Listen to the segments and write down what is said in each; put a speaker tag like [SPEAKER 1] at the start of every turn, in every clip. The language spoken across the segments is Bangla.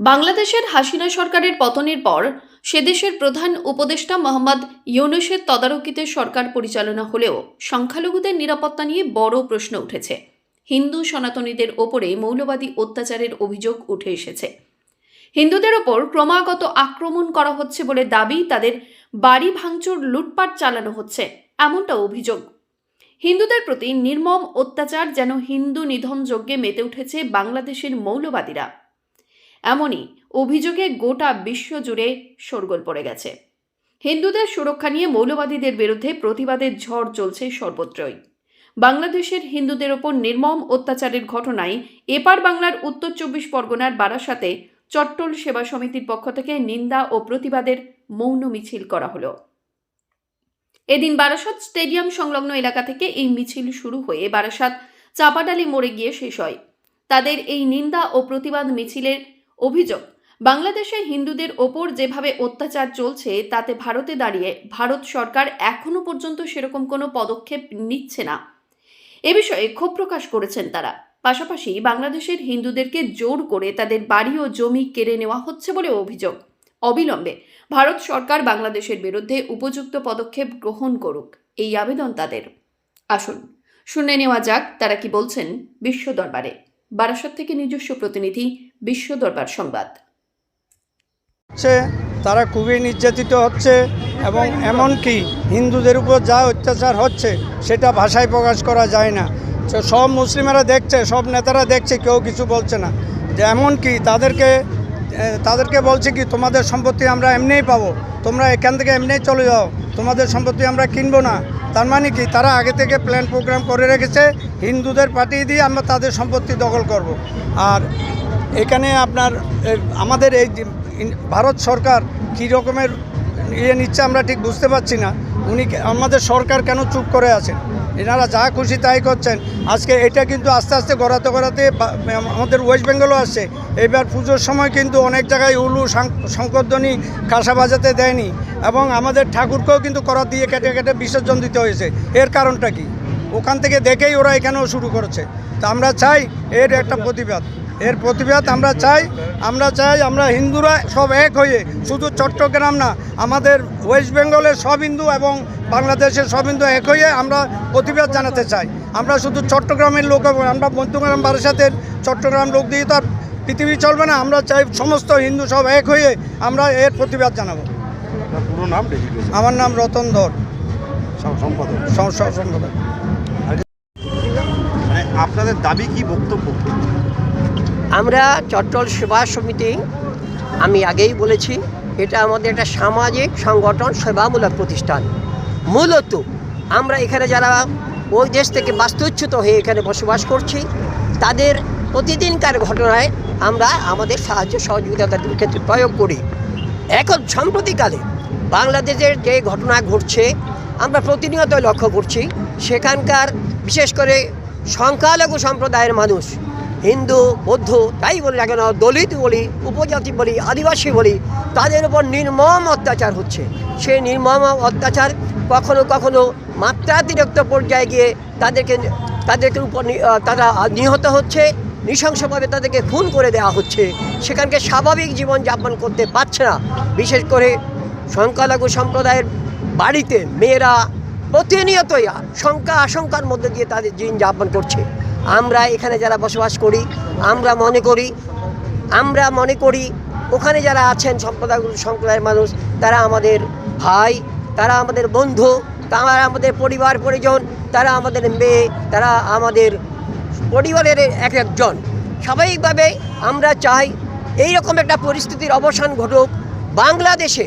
[SPEAKER 1] বাংলাদেশের হাসিনা সরকারের পতনের পর সেদেশের প্রধান উপদেষ্টা মোহাম্মদ ইউনুসের তদারকিতে সরকার পরিচালনা হলেও সংখ্যালঘুদের নিরাপত্তা নিয়ে বড় প্রশ্ন উঠেছে। হিন্দু সনাতনীদের ওপরে মৌলবাদী অত্যাচারের অভিযোগ উঠে এসেছে। হিন্দুদের ওপর ক্রমাগত আক্রমণ করা হচ্ছে বলে দাবি তাদের বাড়ি ভাঙচুর, লুটপাট চালানো হচ্ছে, এমনটা অভিযোগ। হিন্দুদের প্রতি নির্মম অত্যাচার যেন হিন্দু নিধন যজ্ঞে মেতে উঠেছে বাংলাদেশের মৌলবাদীরা। এমনই অভিযোগে গোটা বিশ্ব জুড়ে শোরগোল পড়ে গেছে। হিন্দুদের সুরক্ষা নিয়ে মৌলবাদীদের বিরুদ্ধে প্রতিবাদের ঝড় চলছে সর্বত্রই। বাংলাদেশের হিন্দুদের ওপর নির্মম অত্যাচারের ঘটনায় এপার বাংলার উত্তর চব্বিশ পরগনার বারাসাতে চট্টল সেবা সমিতির পক্ষ থেকে নিন্দা ও প্রতিবাদের মৌন মিছিল করা হলো। এদিন বারাসাত স্টেডিয়াম সংলগ্ন এলাকা থেকে এই মিছিল শুরু হয়ে বারাসাত চাপাডালি মোড়ে গিয়ে শেষ হয়। তাদের এই নিন্দা ও প্রতিবাদ মিছিলের অভিযোগ, বাংলাদেশে হিন্দুদের ওপর যেভাবে অত্যাচার চলছে, তাতে ভারতে দাঁড়িয়ে ভারত সরকার এখনও পর্যন্ত সেরকম কোনো পদক্ষেপ নিচ্ছে না। এ বিষয়ে ক্ষোভ প্রকাশ করেছেন তারা। পাশাপাশি বাংলাদেশের হিন্দুদেরকে জোর করে তাদের বাড়ি ও জমি কেড়ে নেওয়া হচ্ছে বলে অভিযোগ। অবিলম্বে ভারত সরকার বাংলাদেশের বিরুদ্ধে উপযুক্ত পদক্ষেপ গ্রহণ করুক, এই আবেদন তাদের। আসুন, শুনে নেওয়া যাক তারা কি বলছেন বিশ্ব দরবারে। বারাসত থেকে নিজস্ব প্রতিনিধি, বিশ্ব দরবার সংবাদ।
[SPEAKER 2] তারা খুবই নির্যাতিত হচ্ছে এবং এমনকি হিন্দুদের উপর যা অত্যাচার হচ্ছে সেটা ভাষায় প্রকাশ করা যায় না। তো সব মুসলিমেরা দেখছে, সব নেতারা দেখছে, কেউ কিছু বলছে না। যে এমনকি তাদেরকে তাদেরকে বলছে কি, তোমাদের সম্পত্তি আমরা এমনিই পাবো। তোমরা এখান থেকে এমনিই চলে যাও। তোমাদের সম্পত্তি আমরা কিনবো না। তার মানে কি, তারা আগে থেকে প্ল্যান প্রোগ্রাম করে রেখেছে, হিন্দুদের পাঠিয়ে দিয়ে আমরা তাদের সম্পত্তি দখল করব। আর এখানে আপনার আমাদের এই ভারত সরকার কী রকমের ইয়ে নিচ্ছে আমরা ঠিক বুঝতে পারছি না। উনি আমাদের সরকার কেন চুপ করে আছেন? এনারা যা খুশি তাই করছেন। আজকে এটা কিন্তু আস্তে আস্তে গড়াতে গড়াতে আমাদের ওয়েস্ট বেঙ্গলও আসছে। এবার পুজোর সময় কিন্তু অনেক জায়গায় উলু শঙ্করধ্বনি কাঁসা বাজাতে দেয়নি এবং আমাদের ঠাকুরকেও কিন্তু করাত দিয়ে কেটে কেটে বিসর্জন দিতে হয়েছে। এর কারণটা কি? ওখান থেকে দেখেই ওরা এখানেও শুরু করেছে। তা আমরা চাই এর একটা প্রতিবাদ। এর প্রতিবাদ আমরা চাই আমরা চাই আমরা হিন্দুরা সব এক হয়ে শুধু চট্টগ্রাম না আমাদের ওয়েস্ট বেঙ্গলের সব হিন্দু এবং বাংলাদেশের সব হিন্দু এক হয়ে আমরা প্রতিবাদ জানাতে চাই। আমরা শুধু চট্টগ্রামের লোক আমরা মধ্যগ্রাম বারাসাতের চট্টগ্রাম লোক দিয়ে তো আর পৃথিবী চলবে না আমরা চাই সমস্ত হিন্দু সব এক হয়ে আমরা এর প্রতিবাদ জানাব।
[SPEAKER 3] আপনার পুরো নাম
[SPEAKER 2] আমার নাম রতন ধর।
[SPEAKER 3] সম্পাদক।
[SPEAKER 2] সম্পাদক।
[SPEAKER 3] মানে আপনাদের দাবি কি বক্তব্য?
[SPEAKER 4] আমরা চট্টল সেবা সমিতি, আমি আগেই বলেছি, এটা আমাদের একটা সামাজিক সংগঠন, সেবামূলক প্রতিষ্ঠান। মূলত আমরা এখানে যারা ওই দেশ থেকে বাস্তুচ্যুত হয়ে এখানে বসবাস করছি, তাদের প্রতিদিনকার ঘটনায় আমরা আমাদের সাহায্য সহযোগিতা ক্ষেত্রে প্রয়োগ করি। এখন সম্প্রতিকালে বাংলাদেশের যে ঘটনা ঘটছে, আমরা প্রতিনিয়ত লক্ষ্য করছি, সেখানকার বিশেষ করে সংখ্যালঘু সম্প্রদায়ের মানুষ হিন্দু, বৌদ্ধ, তাই বলি না কেন, দলিত বলি, উপজাতি বলি, আদিবাসী বলি, তাদের উপর নির্মম অত্যাচার হচ্ছে। সেই নির্মম অত্যাচার কখনো কখনো মাত্রাতিরিক্ত পর্যায়ে গিয়ে তাদেরকে তাদেরকে উপর তারা নিহত হচ্ছে, নৃশংসভাবে তাদেরকে খুন করে দেওয়া হচ্ছে। সেখানকে স্বাভাবিক জীবন যাপন করতে পারছে না। বিশেষ করে সংখ্যালঘু সম্প্রদায়ের বাড়িতে মেয়েরা প্রতিনিয়তই শঙ্কা আশঙ্কার মধ্যে দিয়ে তাদের দিন যাপন করছে। আমরা এখানে যারা বসবাস করি, আমরা মনে করি, আমরা মনে করি ওখানে যারা আছেন সম্প্রদায় সম্প্রদায়ের মানুষ, তারা আমাদের ভাই, তারা আমাদের বন্ধু, তারা আমাদের পরিবার, পরিজন, তারা আমাদের মেয়ে, তারা আমাদের পরিবারের এক একজন। স্বাভাবিকভাবে আমরা চাই এই রকম একটা পরিস্থিতির অবসান ঘটুক, বাংলাদেশে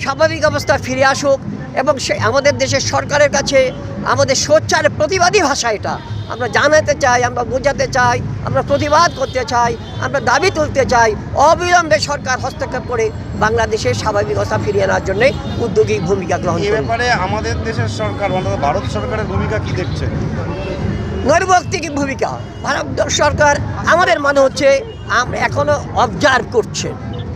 [SPEAKER 4] স্বাভাবিক অবস্থা ফিরে আসুক এবং সে আমাদের দেশের সরকারের কাছে আমাদের সোচ্চার প্রতিবাদী ভাষা এটা। আমরা জানাতে চাই আমরা বোঝাতে চাই আমরা প্রতিবাদ করতে চাই আমরা দাবি তুলতে চাই অবিলম্বে সরকার হস্তক্ষেপ করে বাংলাদেশের স্বাভাবিক অবস্থা ফিরিয়ে আনার জন্য উদ্যোগী ভূমিকা গ্রহণ
[SPEAKER 3] এ ব্যাপারে আমাদের দেশের সরকার অর্থাৎ ভারত সরকারের ভূমিকা কি দেখছে?
[SPEAKER 4] নৈর্ব্যক্তিক ভূমিকা। ভারত সরকার আমাদের মনে হচ্ছে আমরা এখনও অবজার্ভ করছে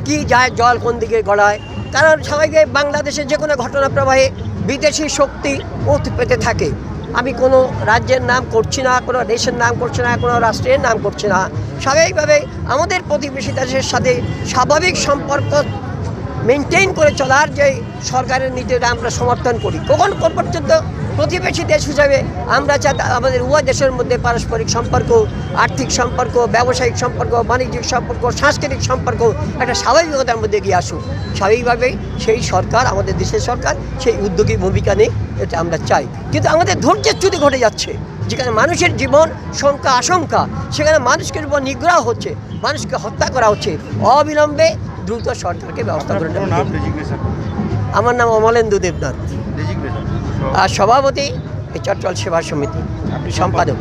[SPEAKER 4] কি যায় জল কোন দিকে গড়ায়। কারণ সবাইকে বাংলাদেশে যে কোনো ঘটনা প্রবাহে বিদেশি শক্তি ওত পেতে থাকে। আমি কোনো রাজ্যের নাম করছি না, কোনো দেশের নাম করছি না, কোনো রাষ্ট্রের নাম করছি না। স্বাভাবিকভাবে আমাদের প্রতিবেশী দেশের সাথে স্বাভাবিক সম্পর্ক মেনটেন করে চলার যে সরকারের নীতিটা আমরা সমর্থন করি। কখন কোন পর্যন্ত প্রতিবেশী দেশ হিসাবে আমরা চাই আমাদের উভয় দেশের মধ্যে পারস্পরিক সম্পর্ক, আর্থিক সম্পর্ক, ব্যবসায়িক সম্পর্ক, বাণিজ্যিক সম্পর্ক, সাংস্কৃতিক সম্পর্ক একটা স্বাভাবিকতার মধ্যে গিয়ে আসুক। স্বাভাবিকভাবেই সেই সরকার, আমাদের দেশের সরকার, সেই উদ্যোগী ভূমিকা নেই এটা আমরা চাই। কিন্তু আমাদের ধৈর্যের চ্যুতি ঘটে যাচ্ছে। যেখানে মানুষের জীবন শঙ্কা আশঙ্কা সেখানে মানুষকে উপর নিগ্রহ হচ্ছে মানুষকে হত্যা করা হচ্ছে। অবিলম্বে দ্রুত সরকারকে ব্যবস্থা করে আমার নাম অমলেন্দু দেবনাথ। আর সভাপতি এই চট্টল সেবা সমিতি সম্পাদক.